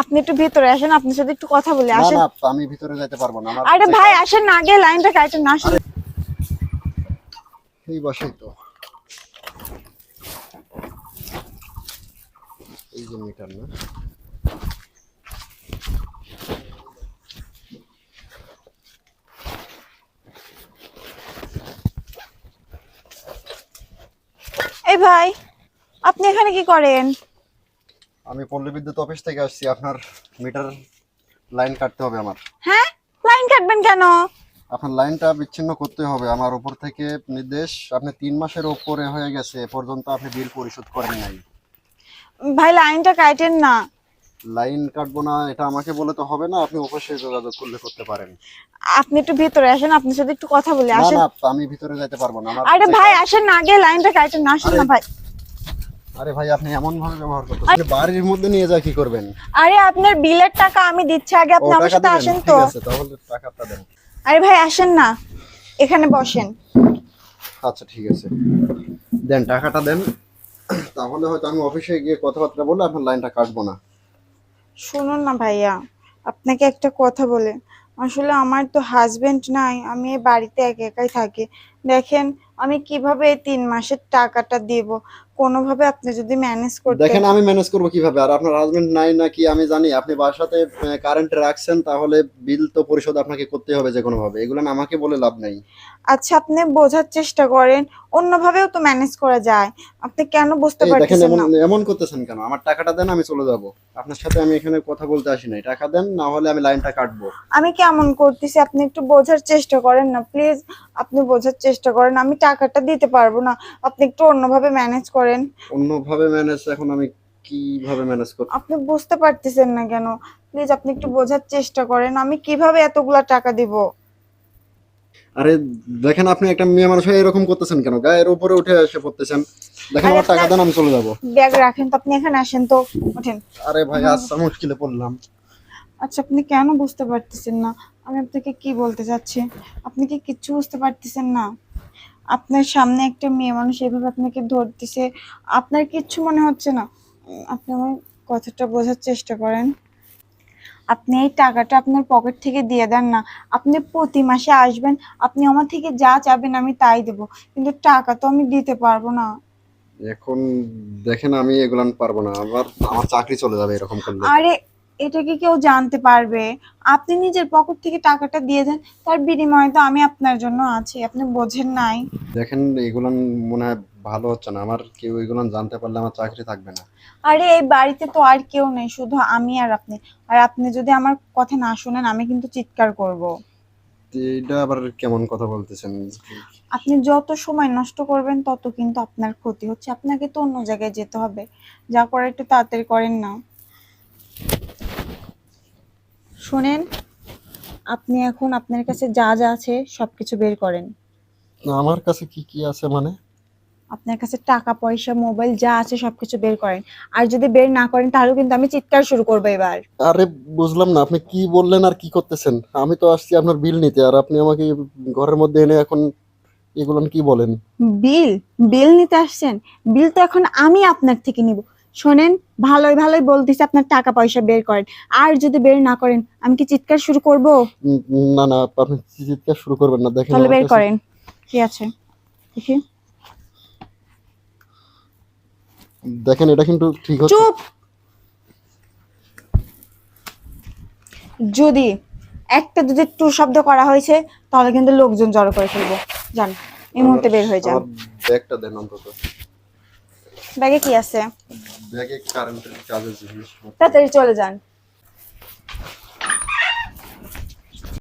আপনি একটু ভিতরে আসেন আপনার সাথে একটু কথা বলি আসেন। না আমি ভিতরে যেতে পারব না আরে ভাই আসেন না আগে লাইনটা কাটেন না আসেন। এই বসেই তো। এই যে মিটার না। এই ভাই আপনি এখানে কি করেন? আমি পল্লী বিদ্যুৎ অফিস থেকে আসছি আপনার মিটার লাইন কাটতে হবে আমার। হ্যাঁ? লাইন কাটবেন কেন? আপনার লাইনটা বিচ্ছিন্ন করতে হবে আমার উপর থেকে নির্দেশ আপনি তিন মাসের উপরে হয়ে গেছে এ পর্যন্ত আপনি বিল পরিশোধ করেন নাই। ভাই লাইনটা কাটেন না। লাইন কাটবো না এটা আমাকে বলে তো হবে না আপনি অবশ্যই যোগাযোগ করলে করতে পারেন। আপনি একটু ভিতরে আসেন আপনার সাথে একটু কথা বলি আসেন। না আমি ভিতরে যেতে পারব না আমার আরে ভাই আসেন না আগে লাইনটা কাটেন না আসেন না ভাই। আরে ভাই আপনি এমন ভাবে ব্যবহার করতেছেন বাড়ির মধ্যে নিয়ে যা কি করবেন? আরে আপনার বিলের টাকা আমি দিচ্ছি আগে আপনি আমার সাথে? আসেন ঠিক আছে তাহলে টাকাটা দেন। আরে ভাই আসেন না। এখানে বসেন। আচ্ছা ঠিক আছে। দেন টাকাটা দেন। তাহলে হয়তো আমি অফিসে গিয়ে কথাবার্তা বলে আপনার লাইনটা কাটবো না। শুনুন না ভাইয়া আপনাকে একটা কথা বলে। আসলে আমার তো হাজবেন্ড নাই আমি এই বাড়িতে একা একাই থাকি। দেখেন আমি কীভাবে এই তিন মাসের টাকাটা দিব? কোনোভাবে আপনি যদি ম্যানেজ করতে দেখেন আমি ম্যানেজ করব কীভাবে? আর আপনার হাজবেন্ড নাই নাকি আমি জানি আপনি বাসাতে কারেন্ট রাখছেন তাহলে বিল তো পরিশোধ আপনাকে করতে হবে যে কোনো ভাবে এগুলো আমাকে বলে লাভ নাই। আচ্ছা আপনি বোঝার চেষ্টা করেন অন্যভাবেও তো ম্যানেজ করা যায়। আপনি কেন বুঝতে দেখেন এমন না? এমন করতেছেন কেন? আমার টাকাটা দেন আমি চলে যাব। আপনার সাথে আমি এখানে কথা বলতে আসি নাই। টাকা দেন না হলে আমি লাইনটা কাটবো। আমি কেমন করতেছি? আপনি একটু বোঝার চেষ্টা করেন না প্লিজ আপনি বোঝার চেষ্টা করেন আমি টাকাটা দিতে পারব না। আপনি একটু অন্যভাবে ম্যানেজ করেন। অন্যভাবে ম্যানেজ এখন আমি কীভাবে ম্যানেজ করব? আপনি বুঝতে পারতেছেন না কেন? প্লিজ আপনি একটু বোঝার চেষ্টা করেন আমি কীভাবে এতগুলা টাকা দিব? আরে দেখেন আপনি একটা মেয়ে মানুষ হয়ে এরকম করতেছেন কেন? গায়ের উপরে উঠে এসে পড়তেছেন। দেখেন আমার টাকা দেন আমি চলে যাব। ব্যাগ রাখেন তো আপনি এখানে আসেন তো ওঠেন আরে ভাই আচ্ছা মুশকিলে পড়লাম। আচ্ছা আপনি কেন বুঝতে পারতেছেন না? আমি আপনাকে কি বলতে চাচ্ছি? আপনি কি কিচ্ছু বুঝতে পারতেছেন না? আপনার সামনে একটা মেয়ে মানুষ এভাবে আপনাকে ধরতেছে আপনার কিচ্ছু মনে হচ্ছে না। আপনি আমার কথাটা বোঝার চেষ্টা করেন। আপনি এই টাকাটা আপনার পকেট থেকে দিয়ে দেন না। আপনি প্রতি মাসে আসবেন আপনি আমার থেকে যা চাবেন আমি তাই দেব। কিন্তু টাকা তো আমি দিতে পারব না। এখন দেখেন আমি এগুলান পারব না। আবার আমার চাকরি চলে যাবে এরকম করলে। আরে এটা কি কেউ জানতে পারবে। আপনি নিজের পকেট থেকে টাকাটা দিয়ে দেন তার বিনিময়ে তো আমি আপনার জন্য আছি আপনি বোঝেন নাই। দেখেন এগুলো মনে হয় ভালো হচ্ছে না। আমার কেউ এগুলান জানতে পারলে আমার চাকরি থাকবে না। আরে এই বাড়িতে তো আর কেউ নেই শুধু আমি আর আপনি। আর আপনি যদি আমার কথা না শুনেন আমি কিন্তু চিৎকার করব। এটা আবার কেমন কথা বলতেছেন? আপনি যত সময় নষ্ট করবেন তত কিন্তু আপনার ক্ষতি হচ্ছে। আপনাকে তো অন্য জায়গায় যেতে হবে। যা করে একটু তাড়াতাড়ি করেন না। শুনেন আপনি এখন আপনার কাছে যা যা আছে সবকিছু বের করেন। আমার কাছে কি কি আছে মানে? আপনার কাছে টাকা পয়সা মোবাইল যা আছে সবকিছু বের করেন। আর যদি বের না করেন তাহলে কিন্তু আমি চিৎকার শুরু করব এবার। আরে বুঝলাম না আপনি কি বললেন আর কি করতেছেন? আমি তো আসছি আপনার বিল নিতে আর আপনি আমাকে ঘরের মধ্যে এনে এখন এগুলো কি বলেন? বিল? বিল নিতে আসছেন? বিল তো এখন আমি আপনার থেকে নিব। শোনেন ভালোই ভালোই বলতেছি আপনার টাকা পয়সা বের করেন। আর যদি বের না করেন আমি কি চিৎকার শুরু করব? না না আপনি চিৎকার শুরু করবেন না দেখেন তাহলে বের করেন। কি আছে? দেখি। দেখেন এটা কিন্তু ঠিক হচ্ছে। চুপ! যদি একটা যদি টু শব্দ করা হয়েছে তাহলে কিন্তু লোকজন জড়ো করে ফেলব। জান এই মুহূর্তে বের হয়ে যান। ব্যাগটা দেন অন্তত। ব্যাগে কি আছে? ব্যাগে কারেন্টের কাজের জিনিস তাড়াতাড়ি চলে যান।